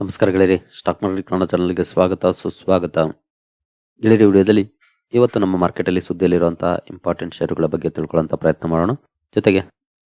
ನಮಸ್ಕಾರ ಗೆಳೆಯರಿ stock market Kannada ಚಾನಲ್ಗೆ ಸ್ವಾಗತ, ಸುಸ್ವಾಗತ. ಗೆಳೆಯರಿ ವಿಡಿಯೋದಲ್ಲಿ ಇವತ್ತು ನಮ್ಮ ಮಾರ್ಕೆಟಲ್ಲಿ ಸುದ್ದಿಯಲ್ಲಿರುವಂತಹ ಇಂಪಾರ್ಟೆಂಟ್ ಷೇರುಗಳ ಬಗ್ಗೆ ತಿಳ್ಕೊಳ್ಳುವಂತ ಪ್ರಯತ್ನ ಮಾಡೋಣ. ಜೊತೆಗೆ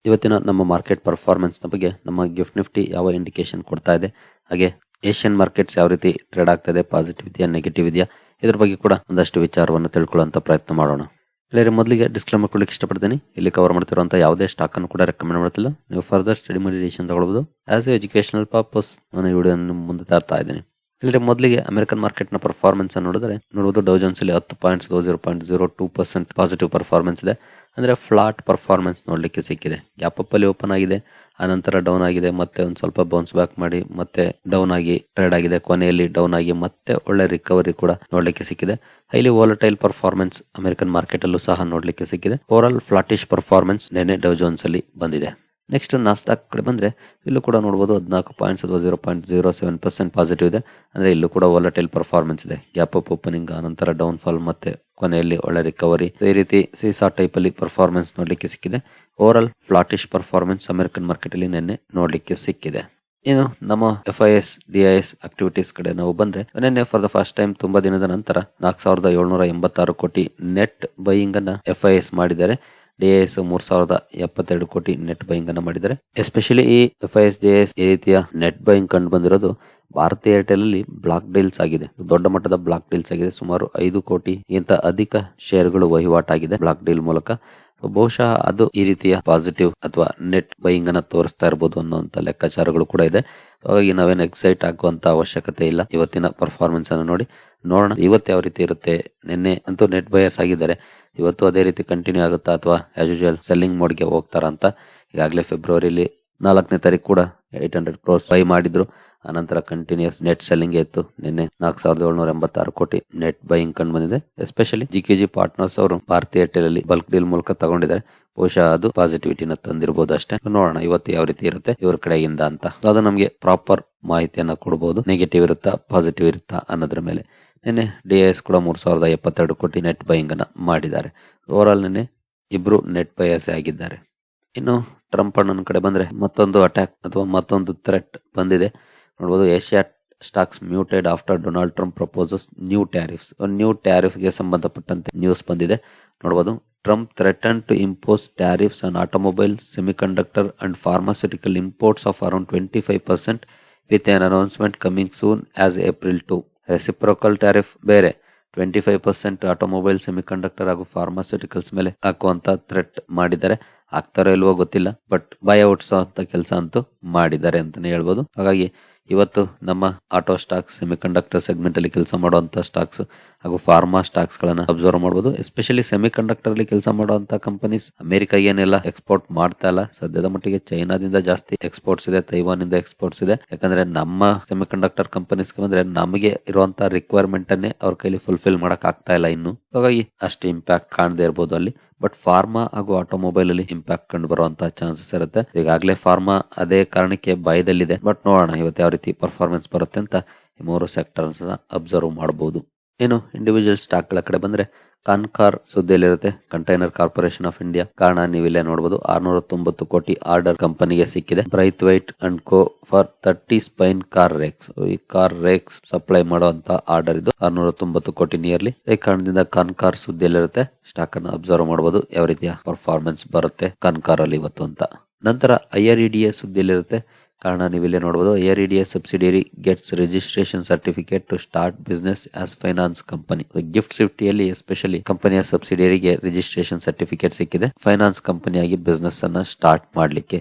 ಇವತ್ತಿನ ನಮ್ಮ ಮಾರ್ಕೆಟ್ ಪರ್ಫಾರ್ಮೆನ್ಸ್ನ ಬಗ್ಗೆ ನಮ್ಮ ಗಿಫ್ಟ್ ನಿಫ್ಟಿ ಯಾವ ಇಂಡಿಕೇಶನ್ ಕೊಡ್ತಾ ಇದೆ, ಹಾಗೆ ಏಷ್ಯನ್ ಮಾರ್ಕೆಟ್ಸ್ ಯಾವ ರೀತಿ ಟ್ರೇಡ್ ಆಗ್ತಾ ಇದೆ ಪಾಸಿಟಿವ್ ಇದೆಯಾ ನೆಗೆಟಿವ್ ಇದೆಯಾ, ಇದ್ರ ಬಗ್ಗೆ ಕೂಡ ಒಂದಷ್ಟು ವಿಚಾರವನ್ನು ತಿಳ್ಕೊಳ್ಳುವಂತ ಪ್ರಯತ್ನ ಮಾಡೋಣ. ಗೆಳೆಯರಿ ಮೊದಲಿಗೆ ಡಿಸ್ಕ್ಲೇಮರ್ ಕೊಡ್ಲಿಕ್ಕೆ ಇಷ್ಟಪಡ್ತೀನಿ. ಇಲ್ಲಿ ಕವರ್ ಮಾಡ್ತಿರುವಂತಹ ಯಾವುದೇ ಸ್ಟಾಕ್ ಅನ್ನು ಕೂಡ ರೆಕಮೆಂಡ್ ಮಾಡ್ತಿಲ್ಲ. ನೀವು ಫರ್ದರ್ ಸ್ಟಡಿ ಮೆಡಿಟೇಷನ್ ತಗೊಳ್ಬಹುದು ಆಸ್ ಎ ಎಜುಕೇಶನಲ್ ಪರ್ಪಸ್ ನಾನು ಈ ವಿಡಿಯೋ ಮುಂದೆ ತರ್ತಾ ಇದ್ದೀನಿ. ಇಲ್ಲಿ ಮೊದಲಿಗೆ ಅಮೆರಿಕನ್ ಮಾರ್ಕೆಟ್ನ ಪರ್ಫಾರ್ಮೆನ್ಸ್ ನೋಡಿದ್ರೆ ನೋಡಬಹುದು ಡೌ ಜೋನ್ಸ್ ಅಲ್ಲಿ ಹತ್ತು points zero point zero two percent positive performance ಇದೆ. ಅಂದ್ರೆ ಫ್ಲಾಟ್ ಪರ್ಫಾರ್ಮೆನ್ಸ್ ನೋಡ್ಲಿಕ್ಕೆ ಸಿಕ್ಕಿದೆ. ಗ್ಯಾಪ್ ಅಪ್ ಅಲ್ಲಿ ಓಪನ್ ಆಗಿದೆ. ಆನಂತರ ಡೌನ್ ಆಗಿದೆ, ಮತ್ತೆ ಒಂದು ಸ್ವಲ್ಪ ಬೌನ್ಸ್ ಬ್ಯಾಕ್ ಮಾಡಿ, ಮತ್ತೆ ಡೌನ್ ಆಗಿ ಟ್ರೇಡ್ ಆಗಿದೆ. ಕೊನೆಯಲ್ಲಿ ಡೌನ್ ಆಗಿ ಮತ್ತೆ ಒಳ್ಳೆ ರಿಕವರಿ ಕೂಡ ನೋಡ್ಲಿಕ್ಕೆ ಸಿಕ್ಕಿದೆ. Highly volatile performance American market ಅಲ್ಲೂ ಸಹ ನೋಡ್ಲಿಕ್ಕೆ ಸಿಕ್ಕಿದೆ. ಓವರ್ ಆಲ್ ಫ್ಲಾಟಿಶ್ ಪರ್ಫಾರ್ಮೆನ್ಸ್ ನೆನೆ ಡೌ ಜೋನ್ಸ್ ಅಲ್ಲಿ ಬಂದಿದೆ. ನೆಕ್ಸ್ಟ್ ನಾಸ್ಟಾಕ್ ಕಡೆ ಬಂದರೆ ಇಲ್ಲೂ ಕೂಡ ನೋಡಬಹುದು ಹದಿನಾಲ್ಕು ಪಾಯಿಂಟ್ಸ್ ಅಥವಾ zero point zero seven percent positive ಇದೆ. ಅಂದರೆ ಇಲ್ಲೂ ಕೂಡ ವಾಲಟೈಲ್ ಪರ್ಫಾರ್ಮೆನ್ಸ್ ಇದೆ. ಗ್ಯಾಪ್ ಅಪ್ ಓಪನಿಂಗ್ ಆನಂತರ ಡೌನ್ ಫಾಲ್ ಮತ್ತೆ ಕೊನೆಯಲ್ಲಿ ಒಳ್ಳೆ ರಿಕವರಿ ಈ ರೀತಿ ಸೀಸಾ ಟೈಪ್ ಅಲ್ಲಿ ಪರ್ಫಾರ್ಮೆನ್ಸ್ ನೋಡ್ಲಿಕ್ಕೆ ಸಿಕ್ಕಿದೆ. Overall flattish performance American market ಅಲ್ಲಿ ನಿನ್ನೆ ನೋಡ್ಲಿಕ್ಕೆ ಸಿಕ್ಕಿದೆ. ಏನು ನಮ್ಮ F I S D I S activities ಕಡೆ ನಾವು ಬಂದ್ರೆ, ನಿನ್ನೆ ಫಾರ್ ದ ಫಸ್ಟ್ ಟೈಮ್ ತುಂಬಾ ದಿನದ ನಂತರ ನಾಲ್ಕು ಸಾವಿರದ ಏಳ್ನೂರ ಎಂಬತ್ತಾರು ಕೋಟಿ ನೆಟ್ ಬೈಯಿಂಗ್ ಅನ್ನ ಎಫ್ ಐ ಎಸ್ ಮಾಡಿದ್ದಾರೆ. ಡಿಎಸ್ ಮೂರ್ ಸಾವಿರದ ಎಪ್ಪತ್ತೆರಡು ಕೋಟಿ ನೆಟ್ ಬೈಯಿಂಗ್ ಅನ್ನು ಮಾಡಿದ್ದಾರೆ. ಎಸ್ಪೆಷಲಿ ಈ F I S D S ಈ ರೀತಿಯ ನೆಟ್ ಬೈಯಿಂಗ್ ಕಂಡು ಬಂದಿರೋದು ಭಾರತಿ ಏರ್ಟೆಲ್ ಅಲ್ಲಿ ಬ್ಲಾಕ್ ಡೀಲ್ಸ್ ಆಗಿದೆ. ದೊಡ್ಡ ಮಟ್ಟದ ಬ್ಲಾಕ್ ಡೀಲ್ಸ್ ಆಗಿದೆ. ಸುಮಾರು ಐದು ಕೋಟಿ ಇಂತ ಅಧಿಕ ಶೇರ್ಗಳು ವಹಿವಾಟಾಗಿದೆ ಬ್ಲಾಕ್ ಡೀಲ್ ಮೂಲಕ. ಬಹುಶಃ ಅದು ಈ ರೀತಿಯ ಪಾಸಿಟಿವ್ ಅಥವಾ ನೆಟ್ ಬೈಯಿಂಗ್ ಅನ್ನ ತೋರಿಸ್ತಾ ಇರಬಹುದು ಅನ್ನುವಂತ ಲೆಕ್ಕಾಚಾರಗಳು ಕೂಡ ಇದೆ. ಹಾಗಾಗಿ ನಾವೇನು ಎಕ್ಸೈಟ್ ಆಗುವಂತ ಅವಶ್ಯಕತೆ ಇಲ್ಲ. ಇವತ್ತಿನ ಪರ್ಫಾರ್ಮೆನ್ಸ್ ಅನ್ನು ನೋಡಿ. ನೋಡೋಣ. ಇವತ್ತು ಯಾವ ರೀತಿ ಇರುತ್ತೆ? ನಿನ್ನೆ ಅಂತೂ ನೆಟ್ ಬಯರ್ಸ್ ಆಗಿದ್ದಾರೆ. ಇವತ್ತು ಅದೇ ರೀತಿ ಕಂಟಿನ್ಯೂ ಆಗುತ್ತಾ ಅಥವಾ ಆಸ್ ಯೂಶುವಲ್ ಸೆಲ್ಲಿಂಗ್ ಮೋಡ್ಗೆ ಹೋಗ್ತಾರ ಅಂತ ಈಗಾಗಲೇ ಫೆಬ್ರವರಿಲಿ ನಾಲ್ಕನೇ ತಾರೀಕು ಕೂಡ ಏಟ್ ಹಂಡ್ರೆಡ್ ಕ್ರೋಸ್ ಬೈ ಮಾಡಿದ್ರು. ಆನಂತರ ಕಂಟಿನ್ಯೂಸ್ ನೆಟ್ ಸೆಲ್ಲಿಂಗ್ ಇತ್ತು. ನಿನ್ನೆ ನಾಲ್ಕು ಸಾವಿರದ ಏಳ್ನೂರ ಎಂಬತ್ತಾರು ಕೋಟಿ ನೆಟ್ ಬೈಯಿಂಗ್ ಕಂಡು ಬಂದಿದೆ. Especially G K G partners ಅವರು ಭಾರತೀಯ ಏರ್ಟೆಲ್ ಅಲ್ಲಿ ಬಲ್ಕ್ ಡೀಲ್ ಮೂಲಕ ತಗೊಂಡಿದ್ದಾರೆ. ಬಹುಶಃ ಅದು ಪಾಸಿಟಿವಿಟಿನ ತಂದಿರಬಹುದು ಅಷ್ಟೇ. ನೋಡೋಣ ಇವತ್ತು ಯಾವ ರೀತಿ ಇರುತ್ತೆ ಇವ್ರ ಕಡೆಯಿಂದ ಅಂತ. ಅದು ನಮಗೆ ಪ್ರಾಪರ್ ಮಾಹಿತಿಯನ್ನ ಕೊಡಬಹುದು ನೆಗೆಟಿವ್ ಇರುತ್ತಾ ಪಾಸಿಟಿವ್ ಇರುತ್ತಾ ಅನ್ನೋದ್ರ ಮೇಲೆ. ನಿನ್ನೆ ಡಿ ಎಸ್ ಕೂಡ ಮೂರು ಸಾವಿರದ ಎಪ್ಪತ್ತೆರಡು ಕೋಟಿ ನೆಟ್ ಬೈಯಿಂಗನ್ನು ಮಾಡಿದ್ದಾರೆ. ಓವರಾಲ್ ನಿನ್ನೆ ಇಬ್ಬರು ನೆಟ್ ಬಯಸೆ ಆಗಿದ್ದಾರೆ. ಇನ್ನು ಟ್ರಂಪ್ ಅಣ್ಣನ ಕಡೆ ಬಂದರೆ ಮತ್ತೊಂದು ಅಟ್ಯಾಕ್ ಅಥವಾ ಮತ್ತೊಂದು ಥ್ರೆಟ್ ಬಂದಿದೆ. ನೋಡ್ಬೋದು Asia stocks muted after Donald Trump proposes new tariffs. New ಟ್ಯಾರಿಫ್ಗೆ ಸಂಬಂಧಪಟ್ಟಂತೆ ನ್ಯೂಸ್ ಬಂದಿದೆ. ನೋಡ್ಬೋದು Trump threaten to impose tariffs on automobile semiconductor and pharmaceutical imports of around twenty five percent with an announcement coming soon as April two reciprocal tariff ಬೇರೆ. Twenty five percent automobile semiconductor ಹಾಗೂ pharmaceuticals ಮೇಲೆ ಹಾಕುವಂತ threat ಮಾಡಿದ್ದಾರೆ. ಆಗ್ತಾರೋ ಇಲ್ವೋ ಗೊತ್ತಿಲ್ಲ but ಭಯ ಹುಟ್ಟಿಸೋ ಅಂತ ಕೆಲಸ ಅಂತೂ ಮಾಡಿದ್ದಾರೆ ಅಂತಾನೆ ಹೇಳ್ಬೋದು. ಹಾಗಾಗಿ ಇವತ್ತು ನಮ್ಮ ಆಟೋ ಸ್ಟಾಕ್ಸ್ ಸೆಮಿಕಂಡಕ್ಟರ್ ಸೆಗ್ಮೆಂಟ್ ಅಲ್ಲಿ ಕೆಲಸ ಮಾಡುವಂತಹ ಸ್ಟಾಕ್ಸ್ ಹಾಗೂ ಫಾರ್ಮಾ ಸ್ಟಾಕ್ಸ್ ಗಳನ್ನ ಅಬ್ಸರ್ವ್ ಮಾಡಬಹುದು ಎಸ್ಪೆಷಲಿ ಸೆಮಿಕಂಡಕ್ಟರ್ ಅಲ್ಲಿ ಕೆಲಸ ಮಾಡುವಂತಹ ಕಂಪನೀಸ್ ಅಮೆರಿಕ ಏನೆಲ್ಲ ಎಕ್ಸ್ಪೋರ್ಟ್ ಮಾಡ್ತಾ ಇಲ್ಲ. ಸದ್ಯದ ಮಟ್ಟಿಗೆ ಚೈನಾದಿಂದ ಜಾಸ್ತಿ ಎಕ್ಸ್ಪೋರ್ಟ್ಸ್ ಇದೆ ತೈವಾನ್ ಇಂದ ಎಕ್ಸ್ಪೋರ್ಟ್ಸ್ ಇದೆ. ಯಾಕಂದ್ರೆ ನಮ್ಮ ಸೆಮಿಕಂಡಕ್ಟರ್ ಕಂಪನೀಸ್ ಬಂದ್ರೆ ನಮಗೆ ಇರುವಂತಹ ರಿಕ್ವೈರ್ಮೆಂಟ್ ಅನ್ನೇ ಅವ್ರ ಕೈಲಿ ಫುಲ್ಫಿಲ್ ಮಾಡಕ್ ಆಗ್ತಾ ಇಲ್ಲ ಇನ್ನು. ಹಾಗಾಗಿ ಅಷ್ಟು ಇಂಪ್ಯಾಕ್ಟ್ ಕಾಣದೇ ಇರಬಹುದು ಅಲ್ಲಿ. ಬಟ್ ಫಾರ್ಮಾ ಹಾಗೂ ಆಟೋಮೊಬೈಲ್ ಅಲ್ಲಿ ಇಂಪ್ಯಾಕ್ಟ್ ಕಂಡು ಬರುವಂತಹ ಚಾನ್ಸಸ್ ಇರುತ್ತೆ. ಈಗಾಗಲೇ ಫಾರ್ಮಾ ಅದೇ ಕಾರಣಕ್ಕೆ ಭಯದಲ್ಲಿದೆ. ಬಟ್ ನೋಡೋಣ, ಇವತ್ತು ಯಾವ ರೀತಿ ಪರ್ಫಾರ್ಮೆನ್ಸ್ ಬರುತ್ತೆ ಅಂತ ಈ ಮೂರು ಸೆಕ್ಟರ್ಸ್ ಅಬ್ಸರ್ವ್ ಮಾಡಬಹುದು ಏನು ಇಂಡಿವಿಜುವಲ್ ಸ್ಟಾಕ್ಗಳ ಕಡೆ ಬಂದ್ರೆ ಕಾನ್ಕಾರ್ ಸುದ್ದಿಯಲ್ಲಿರುತ್ತೆ ಕಂಟೈನರ್ ಕಾರ್ಪೊರೇಷನ್ ಆಫ್ ಇಂಡಿಯಾ ಕಾರಣ ನೀವಿಲ್ಲೇ ನೋಡಬಹುದು ಆರ್ನೂರ ತೊಂಬತ್ತು ಕೋಟಿ ಆರ್ಡರ್ ಕಂಪನಿಗೆ ಸಿಕ್ಕಿದೆ. Braithwaite and co for thirty spine car rakes ಈ ಕಾರ್ ರೇಕ್ಸ್ ಸಪ್ಲೈ ಮಾಡುವಂತ ಆರ್ಡರ್ ಇದು ಆರ್ನೂರ ತೊಂಬತ್ತು ಕೋಟಿ ನಿಯರ್ಲಿ ಈ ಕಾರಣದಿಂದ ಕಾನ್ಕಾರ್ ಸುದ್ದಿಯಲ್ಲಿರುತ್ತೆ ಸ್ಟಾಕ್ ಅನ್ನು ಅಬ್ಸರ್ವ್ ಮಾಡಬಹುದು ಯಾವ ರೀತಿಯ ಪರ್ಫಾರ್ಮೆನ್ಸ್ ಬರುತ್ತೆ ಕಾನ್ಕಾರ್ ಅಲ್ಲಿ ಇವತ್ತು ಅಂತ. ನಂತರ ಐ ಆರ್ ಇ ಎ ಸುದ್ದಿಯಲ್ಲಿರುತ್ತೆ ಕಾರಣ ನೀವಿಲ್ಲೇ ನೋಡಬಹುದು IREDA subsidiary gets registration certificate to start business as finance company gift ಸಿಫ್ಟಿಯಲ್ಲಿ especially ಕಂಪನಿಯ ಸಬ್ಸಿಡಿಯರಿಗೆ ರಿಜಿಸ್ಟ್ರೇಷನ್ ಸರ್ಟಿಫಿಕೇಟ್ ಸಿಕ್ಕಿದೆ. ಫೈನಾನ್ಸ್ ಕಂಪನಿಯಾಗಿ ಬಿಸ್ನೆಸ್ ಅನ್ನ ಸ್ಟಾರ್ಟ್ ಮಾಡಲಿಕ್ಕೆ.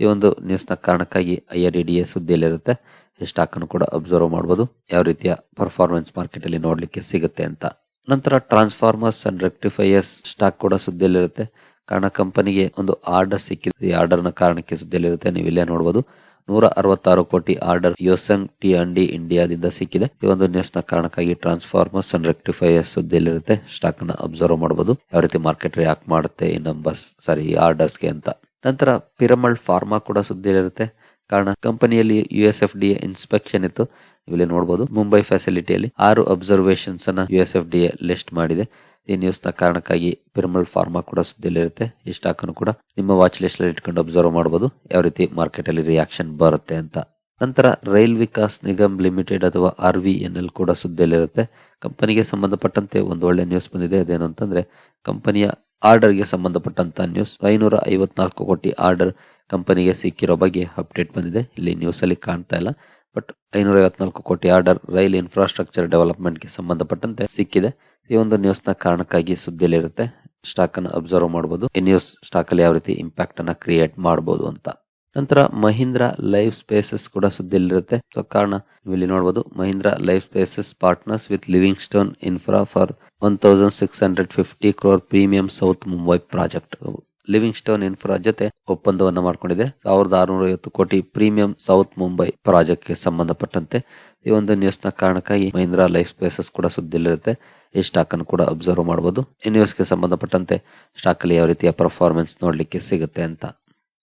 ಈ ಒಂದು ನ್ಯೂಸ್ನ ಕಾರಣಕ್ಕಾಗಿ ಐ ಆರ್ ಇಡಿಎ ಸುದ್ದಿಯಲ್ಲಿರುತ್ತೆ. ಸ್ಟಾಕ್ ಅನ್ನು ಕೂಡ ಅಬ್ಸರ್ವ್ ಮಾಡಬಹುದು ಯಾವ ರೀತಿಯ ಪರ್ಫಾರ್ಮೆನ್ಸ್ ಮಾರ್ಕೆಟ್ ಅಲ್ಲಿ ನೋಡ್ಲಿಕ್ಕೆ ಸಿಗುತ್ತೆ ಅಂತ. ನಂತರ ಟ್ರಾನ್ಸ್ಫಾರ್ಮರ್ಸ್ ಅಂಡ್ ರೆಕ್ಟಿಫೈಯರ್ಸ್ ಸ್ಟಾಕ್ ಕೂಡ ಸುದ್ದಿಯಲ್ಲಿರುತ್ತೆ. ಕಾರಣ ಕಂಪನಿಗೆ ಒಂದು ಆರ್ಡರ್ ಸಿಕ್ಕಿದೆ. ಈ ಆರ್ಡರ್ನ ಕಾರಣಕ್ಕೆ ಸುದ್ದಿಯಲ್ಲಿರುತ್ತೆ. ನೀವು ಇಲ್ಲೇ ನೋಡಬಹುದು ನೂರ ಅರವತ್ತಾರು ಕೋಟಿ ಆರ್ಡರ್ ಯೋಸಂಗ್ ಟಿ ಅಂಡಿ ಇಂಡಿಯಾದಿಂದ ಸಿಕ್ಕಿದೆ. ಈ ಒಂದು ನ್ಯೂಸ್ನ ಕಾರಣಕ್ಕಾಗಿ ಟ್ರಾನ್ಸ್ಫಾರ್ಮರ್ಸ್ ಅಂಡ್ ರೆಕ್ಟಿಫೈಯರ್ಸ್ ಸುದ್ದಿಯಲ್ಲಿರುತ್ತೆ. ಸ್ಟಾಕ್ನ ಅಬ್ಸರ್ವ್ ಮಾಡಬಹುದು ಯಾವ ರೀತಿ ಮಾರ್ಕೆಟ್ ರಿಯಾಕ್ಟ್ ಮಾಡುತ್ತೆ ಈ ನಂಬರ್ಸ್ ಸಾರಿ ಈ ಆರ್ಡರ್ಸ್ಗೆ ಅಂತ. ನಂತರ ಪಿರಮಲ್ ಫಾರ್ಮಾ ಕೂಡ ಸುದ್ದಿಯಲ್ಲಿರುತ್ತೆ. ಕಾರಣ, ಕಂಪನಿಯಲ್ಲಿ U S F D inspection ಇತ್ತು. ಇಲ್ಲಿ ನೋಡಬಹುದು ಮುಂಬೈ ಫೆಸಿಲಿಟಿಯಲ್ಲಿ ಆರು ಅಬ್ಸರ್ವೇಷನ್ಸ್ ಅನ್ನ U S F D list ಮಾಡಿದೆ. ಈ ನ್ಯೂಸ್ನ ಕಾರಣಕ್ಕಾಗಿ ಪಿರಮಲ್ ಫಾರ್ಮಾ ಕೂಡ ಸುದ್ದಿಯಲ್ಲಿರುತ್ತೆ ಈ ಸ್ಟಾಕ್ ಅನ್ನು ಕೂಡ ನಿಮ್ಮ ವಾಚ್ ಲಿಸ್ಟ್ ಅಲ್ಲಿ ಇಟ್ಕೊಂಡು ಅಬ್ಸರ್ವ್ ಮಾಡಬಹುದು ಯಾವ ರೀತಿ ಮಾರ್ಕೆಟ್ ಅಲ್ಲಿ ರಿಯಾಕ್ಷನ್ ಬರುತ್ತೆ ಅಂತ. ನಂತರ ರೈಲ್ ವಿಕಾಸ್ ನಿಗಮ್ ಲಿಮಿಟೆಡ್ ಅಥವಾ ಆರ್ ವಿ ಎನ್ ಎಲ್ ಕೂಡ ಸುದ್ದಿಯಲ್ಲಿರುತ್ತೆ ಕಂಪನಿಗೆ ಸಂಬಂಧಪಟ್ಟಂತೆ ಒಂದು ಒಳ್ಳೆ ನ್ಯೂಸ್ ಬಂದಿದೆ. ಅದೇನು ಅಂತಂದ್ರೆ, ಕಂಪನಿಯ ಆರ್ಡರ್ಗೆ ಸಂಬಂಧಪಟ್ಟಂತ ನ್ಯೂಸ್ ಐನೂರ ಐವತ್ನಾಲ್ಕು ಕೋಟಿ ಆರ್ಡರ್ ಕಂಪನಿಗೆ ಸಿಕ್ಕಿರೋ ಬಗ್ಗೆ ಅಪ್ಡೇಟ್ ಬಂದಿದೆ. ಇಲ್ಲಿ ನ್ಯೂಸ್ ಅಲ್ಲಿ ಕಾಣ್ತಾ ಇಲ್ಲ. ಬಟ್ ಐನೂರ ಐವತ್ನಾಲ್ಕು ಕೋಟಿ ಆರ್ಡರ್ ರೈಲ್ ಇನ್ಫ್ರಾಸ್ಟ್ರಕ್ಚರ್ ಡೆವಲಪ್ಮೆಂಟ್ಗೆ ಸಂಬಂಧಪಟ್ಟಂತೆ ಸಿಕ್ಕಿದೆ. ಈ ಒಂದು ನ್ಯೂಸ್ನ ಕಾರಣಕ್ಕಾಗಿ ಸುದ್ದಿಯಲ್ಲಿರುತ್ತೆ. ಸ್ಟಾಕ್ ಅನ್ನು ಅಬ್ಸರ್ವ್ ಮಾಡಬಹುದು ಈ ನ್ಯೂಸ್ ಸ್ಟಾಕ್ ಅಲ್ಲಿ ಯಾವ ರೀತಿ ಇಂಪ್ಯಾಕ್ಟ್ ಅನ್ನ ಕ್ರಿಯೇಟ್ ಮಾಡಬಹುದು ಅಂತ. ನಂತರ ಮಹೀಂದ್ರ ಲೈಫ್ ಸ್ಪೇಸಸ್ ಕೂಡ ಸುದ್ದಿಯಲ್ಲಿರುತ್ತೆ. ಕಾರಣ ಇಲ್ಲಿ ನೋಡಬಹುದು Mahindra life spaces partners with Livingstone infra for one thousand six hundred fifty crore premium south Mumbai project Livingstone infra ಜೊತೆ ಒಪ್ಪಂದವನ್ನು ಮಾಡಿಕೊಂಡಿದೆ. ಸಾವಿರದ ಆರುನೂರ ಐವತ್ತು ಕೋಟಿ ಪ್ರೀಮಿಯಂ ಸೌತ್ ಮುಂಬೈ ಪ್ರಾಜೆಕ್ಟ್ಗೆ ಸಂಬಂಧಪಟ್ಟಂತೆ ಈ ಒಂದು ನ್ಯೂಸ್ನ ಕಾರಣಕ್ಕಾಗಿ ಮಹೀಂದ್ರ ಲೈಫ್ ಸ್ಪೇಸಸ್ ಕೂಡ ಸುದ್ದಿಯಲ್ಲಿರುತ್ತೆ. ಈ ಸ್ಟಾಕ್ ಅನ್ನು ಕೂಡ ಅಬ್ಸರ್ವ್ ಮಾಡಬಹುದು ಈ ನ್ಯೂಸ್ಗೆ ಸಂಬಂಧಪಟ್ಟಂತೆ ಸ್ಟಾಕ್ ಅಲ್ಲಿ ಯಾವ ರೀತಿಯ ಪರ್ಫಾರ್ಮೆನ್ಸ್ ನೋಡಲಿಕ್ಕೆ ಸಿಗುತ್ತೆ ಅಂತ.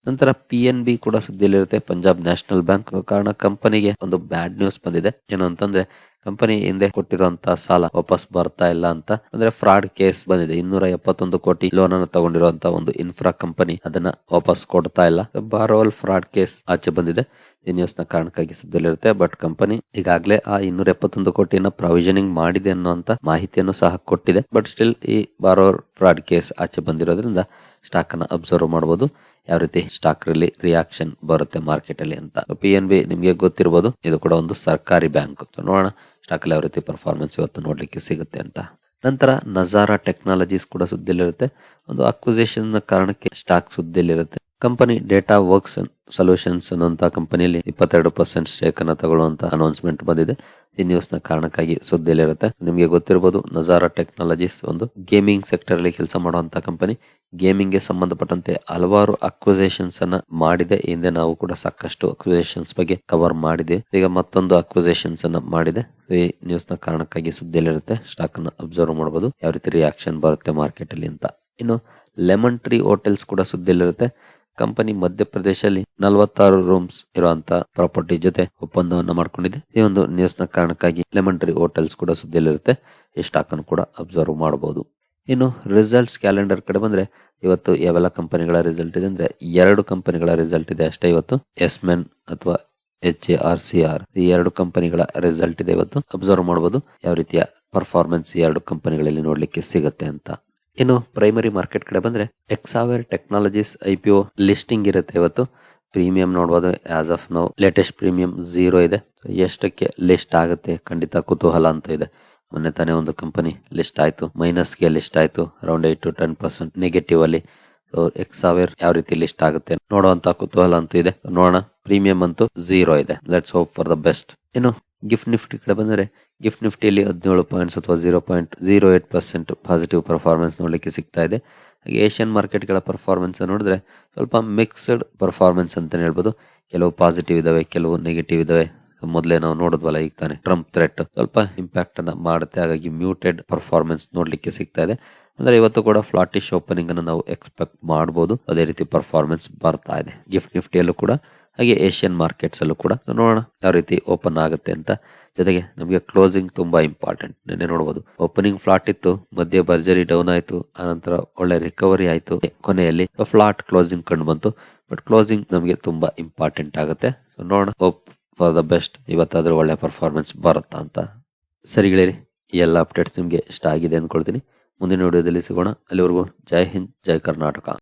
ನಂತರ ಪಿ ಎನ್ ಬಿ ಕೂಡ ಸುದ್ದಿಯಲ್ಲಿರುತ್ತೆ. ಪಂಜಾಬ್ ನ್ಯಾಷನಲ್ ಬ್ಯಾಂಕ್ ಕಾರಣ ಕಂಪನಿಗೆ ಒಂದು ಬ್ಯಾಡ್ ನ್ಯೂಸ್ ಬಂದಿದೆ. ಏನು ಅಂತಂದ್ರೆ, ಕಂಪನಿ ಹಿಂದೆ ಕೊಟ್ಟಿರುವಂತಹ ಸಾಲ ವಾಪಸ್ ಬರ್ತಾ ಇಲ್ಲ ಅಂತ. ಅಂದ್ರೆ ಫ್ರಾಡ್ ಕೇಸ್ ಬಂದಿದೆ. ಇನ್ನೂರ ಎಪ್ಪತ್ತೊಂದು ಕೋಟಿ ಲೋನ್ ಅನ್ನು ತಗೊಂಡಿರುವಂತಹ ಒಂದು ಇನ್ಫ್ರಾ ಕಂಪನಿ ಅದನ್ನ ವಾಪಸ್ ಕೊಡ್ತಾ ಇಲ್ಲ. ಬಾರೋವಲ್ ಫ್ರಾಡ್ ಕೇಸ್ ಆಚೆ ಬಂದಿದೆ. ನ್ಯೂಸ್ ಕಾರಣಕ್ಕಾಗಿ ಸುದ್ದಿಯಲ್ಲಿರುತ್ತೆ ಬಟ್ ಕಂಪನಿ ಈಗಾಗಲೇ ಆ ಇನ್ನೂರ ಎಪ್ಪತ್ತೊಂದು ಕೋಟಿಯನ್ನ ಪ್ರಾವಿಷನಿಂಗ್ ಮಾಡಿದೆ ಅನ್ನುವಂತ ಮಾಹಿತಿಯನ್ನು ಸಹ ಕೊಟ್ಟಿದೆ. ಬಟ್ ಸ್ಟಿಲ್ ಈ ಬಾರೋವರ್ ಫ್ರಾಡ್ ಕೇಸ್ ಆಚೆ ಬಂದಿರೋದ್ರಿಂದ ಸ್ಟಾಕ್ ಅನ್ನ ಅಬ್ಸರ್ವ್ ಮಾಡಬಹುದು ಯಾವ ರೀತಿ ಸ್ಟಾಕ್ ರಲ್ಲಿ ರಿಯಾಕ್ಷನ್ ಬರುತ್ತೆ ಮಾರ್ಕೆಟ್ ಅಲ್ಲಿ ಅಂತ. ಪಿ ಎನ್ ಬಿ ನಿಮಗೆ ಗೊತ್ತಿರಬಹುದು ಇದು ಕೂಡ ಒಂದು ಸರ್ಕಾರಿ ಬ್ಯಾಂಕ್ ನೋಡೋಣ ಸ್ಟಾಕ್ ಅಲ್ಲಿ ಯಾವ ರೀತಿ ಪರ್ಫಾರ್ಮೆನ್ಸ್ ಇವತ್ತು ನೋಡ್ಲಿಕ್ಕೆ ಸಿಗುತ್ತೆ ಅಂತ. ನಂತರ ನಜಾರಾ ಟೆಕ್ನಾಲಜೀಸ್ ಕೂಡ ಸುದ್ದಿಲಿರುತ್ತೆ ಒಂದು ಅಕ್ವಿಸೇಷನ್ ಕಾರಣಕ್ಕೆ ಸ್ಟಾಕ್ ಸುದ್ದಿಯಲ್ಲಿರುತ್ತೆ. ಕಂಪನಿ ಡೇಟಾ ವರ್ಕ್ಸ್ ಸೊಲ್ಯೂಷನ್ಸ್ ಅನ್ನುವಂತ ಕಂಪನಿಯಲ್ಲಿ ಇಪ್ಪತ್ತೆರಡು ಪರ್ಸೆಂಟ್ ಸ್ಟೇಕ್ ಅನ್ನ ತಗೊಳ್ಳುವಂತ ಅನೌನ್ಸ್ಮೆಂಟ್ ಬಂದಿದೆ. ಈ ನ್ಯೂಸ್ನ ಕಾರಣಕ್ಕಾಗಿ ಸುದ್ದಿಯಲ್ಲಿರುತ್ತೆ. ನಿಮಗೆ ಗೊತ್ತಿರಬಹುದು ನಜಾರಾ ಟೆಕ್ನಾಲಜೀಸ್ ಒಂದು ಗೇಮಿಂಗ್ ಸೆಕ್ಟರ್ ಅಲ್ಲಿ ಕೆಲಸ ಮಾಡುವಂತ ಕಂಪನಿ. ಗೇಮಿಂಗ್ಗೆ ಸಂಬಂಧಪಟ್ಟಂತೆ ಹಲವಾರು ಅಕ್ವಿಸೇಷನ್ಸ್ ಅನ್ನ ಮಾಡಿದೆ. ಹಿಂದೆ ನಾವು ಕೂಡ ಸಾಕಷ್ಟು ಅಕ್ವಿಸೇಷನ್ಸ್ ಬಗ್ಗೆ ಕವರ್ ಮಾಡಿದೆ ಈಗ ಮತ್ತೊಂದು ಅಕ್ವಿಸೇಷನ್ಸ್ ಅನ್ನ ಮಾಡಿದೆ. ಈ ನ್ಯೂಸ್ನ ಕಾರಣಕ್ಕಾಗಿ ಸುದ್ದಿಯಲ್ಲಿರುತ್ತೆ. ಸ್ಟಾಕ್ ಅನ್ನ ಅಬ್ಸರ್ವ್ ಮಾಡಬಹುದು ಯಾವ ರೀತಿ ರಿಯಾಕ್ಷನ್ ಬರುತ್ತೆ ಮಾರ್ಕೆಟ್ ಅಲ್ಲಿ ಅಂತ. ಇನ್ನು ಲೆಮನ್ ಟ್ರೀ ಹೋಟೆಲ್ಸ್ ಕೂಡ ಸುದ್ದಿಯಲ್ಲಿರುತ್ತೆ. ಕಂಪನಿ ಮಧ್ಯಪ್ರದೇಶದಲ್ಲಿ ನಲವತ್ತಾರು ರೂಮ್ಸ್ ಇರುವಂತಹ ಪ್ರಾಪರ್ಟಿ ಜೊತೆ ಒಪ್ಪಂದವನ್ನ ಮಾಡ್ಕೊಂಡಿದೆ. ಈ ಒಂದು ನ್ಯೂಸ್ನ ಕಾರಣಕ್ಕಾಗಿ ಲೆಮನ್ ಟ್ರೀ ಹೋಟೆಲ್ಸ್ ಕೂಡ ಸುದ್ದಿಯಲ್ಲಿರುತ್ತೆ. ಈ ಸ್ಟಾಕ್ ಅನ್ನು ಕೂಡ ಅಬ್ಸರ್ವ್ ಮಾಡಬಹುದು. ಇನ್ನು ರಿಸಲ್ಟ್ಸ್ ಕ್ಯಾಲೆಂಡರ್ ಕಡೆ ಬಂದ್ರೆ ಇವತ್ತು ಯಾವೆಲ್ಲ ಕಂಪನಿಗಳ ರಿಸಲ್ಟ್ ಇದೆ ಅಂದ್ರೆ ಎರಡು ಕಂಪನಿಗಳ ರಿಸಲ್ಟ್ ಇದೆ ಅಷ್ಟೇ ಇವತ್ತು. ಎಸ್ ಮೆನ್ ಅಥವಾ H A R C R ಈ ಎರಡು ಕಂಪನಿಗಳ ರಿಸಲ್ಟ್ ಇದೆ ಇವತ್ತು. ಅಬ್ಸರ್ವ್ ಮಾಡಬಹುದು ಯಾವ ರೀತಿಯ ಪರ್ಫಾರ್ಮೆನ್ಸ್ ಎರಡು ಕಂಪನಿಗಳಲ್ಲಿ ನೋಡ್ಲಿಕ್ಕೆ ಸಿಗುತ್ತೆ ಅಂತ. ಇನ್ನು ಪ್ರೈಮರಿ ಮಾರ್ಕೆಟ್ ಕಡೆ ಬಂದ್ರೆ Exaware Technologies I P O listing ಇರುತ್ತೆ ಇವತ್ತು. ಪ್ರೀಮಿಯಂ ನೋಡಬಹುದು as of now latest premium zero ಇದೆ. ಎಷ್ಟಕ್ಕೆ ಲಿಸ್ಟ್ ಆಗುತ್ತೆ? ಖಂಡಿತ ಕುತೂಹಲ ಅಂತ ಇದೆ. ಮೊನ್ನೆ ತಾನೇ ಒಂದು ಕಂಪನಿ ಲಿಸ್ಟ್ ಆಯ್ತು. ಮೈನಸ್ಗೆ ಲಿಸ್ಟ್ ಆಯ್ತು. Around eight to ten percent negative ಅಲ್ಲಿ. ಎಕ್ಸಾವೇರ್ ಯಾವ ರೀತಿ ಲಿಸ್ಟ್ ಆಗುತ್ತೆ? ನೋಡುವಂತ ಕುತೂಹಲ ಅಂತೂ ಇದೆ. ನೋಡೋಣ. ಪ್ರೀಮಿಯಂ ಅಂತೂ ಝೀರೋ ಇದೆ. Let's hope for the best ಇನ್ನು ಗಿಫ್ಟ್ ನಿಫ್ಟಿ ಕಡೆ ಬಂದರೆ ಗಿಫ್ಟ್ ನಿಫ್ಟಿಯಲ್ಲಿ ಹದಿನೇಳು ಪಾಯಿಂಟ್ಸ್ ಅಥವಾ zero point zero eight percent positive performance ನೋಡಲಿಕ್ಕೆ ಸಿಗ್ತಾ ಇದೆ. ಹಾಗೆ ಏಷ್ಯನ್ ಮಾರ್ಕೆಟ್ಗಳ ಪರ್ಫಾರ್ಮೆನ್ಸ್ ನೋಡಿದ್ರೆ ಸ್ವಲ್ಪ ಮಿಕ್ಸ್ಡ್ ಪರ್ಫಾರ್ಮೆನ್ಸ್ ಅಂತಲೇ ಹೇಳ್ಬೋದು. ಕೆಲವು ಪಾಸಿಟಿವ್ ಇದಾವೆ, ಕೆಲವು ನೆಗೆಟಿವ್ ಇದಾವೆ. ಮೊದಲೇ ನಾವು ನೋಡಿದ್ವಲ್ಲ, ಈಗ ತಾನೆ ಟ್ರಂಪ್ ಥ್ರೆಟ್ ಸ್ವಲ್ಪ ಇಂಪ್ಯಾಕ್ಟ್ ಅನ್ನ ಮಾಡುತ್ತೆ. ಹಾಗಾಗಿ ಮ್ಯೂಟೆಡ್ ಪರ್ಫಾರ್ಮೆನ್ಸ್ ನೋಡಲಿಕ್ಕೆ ಸಿಗ್ತಾ ಇದೆ. ಅಂದ್ರೆ ಇವತ್ತು ಕೂಡ ಫ್ಲಾಟಿಶ್ ಓಪನಿಂಗ್ ಅನ್ನು ನಾವು ಎಕ್ಸ್ಪೆಕ್ಟ್ ಮಾಡಬಹುದು ಅದೇ ರೀತಿ ಪರ್ಫಾರ್ಮೆನ್ಸ್ ಬರ್ತಾ ಇದೆ. ಗಿಫ್ಟ್ ನಿಫ್ಟಿಯಲ್ಲೂ ಕೂಡ ಹಾಗೆ ಏಷ್ಯನ್ ಮಾರ್ಕೆಟ್ಸ್ ಅಲ್ಲೂ ಕೂಡ ನೋಡೋಣ ಯಾವ ರೀತಿ ಓಪನ್ ಆಗುತ್ತೆ ಅಂತ. ಜೊತೆಗೆ ನಮಗೆ ಕ್ಲೋಸಿಂಗ್ ತುಂಬಾ ಇಂಪಾರ್ಟೆಂಟ್ ನಿನ್ನೆ ನೋಡಬಹುದು ಓಪನಿಂಗ್ ಫ್ಲಾಟ್ ಇತ್ತು, ಮಧ್ಯೆ ಭರ್ಜರಿ ಡೌನ್ ಆಯ್ತು, ಆನಂತರ ಒಳ್ಳೆ ರಿಕವರಿ ಆಯ್ತು. ಕೊನೆಯಲ್ಲಿ ಫ್ಲಾಟ್ ಕ್ಲೋಸಿಂಗ್ ಕಂಡು ಬಂತು. ಬಟ್ ಕ್ಲೋಸಿಂಗ್ ನಮಗೆ ತುಂಬಾ ಇಂಪಾರ್ಟೆಂಟ್ ಆಗುತ್ತೆ. ಸೊ ನೋಡೋಣ ಹೋಪ್ ಫಾರ್ ದ ಬೆಸ್ಟ್ ಇವತ್ತಾದ್ರೂ ಒಳ್ಳೆ ಪರ್ಫಾರ್ಮೆನ್ಸ್ ಬರುತ್ತಾ ಅಂತ. ಸರಿ ಗೆಳೆಯರಿ, ಈ ಎಲ್ಲ ಅಪ್ಡೇಟ್ಸ್ ನಿಮಗೆ ಇಷ್ಟ ಆಗಿದೆ ಅಂದ್ಕೊಳ್ತೀನಿ. ಮುಂದಿನ ವಿಡಿಯೋದಲ್ಲಿ ಸಿಗೋಣ. ಅಲ್ಲಿವರೆಗೂ ಜೈ ಹಿಂದ್, ಜೈ ಕರ್ನಾಟಕ.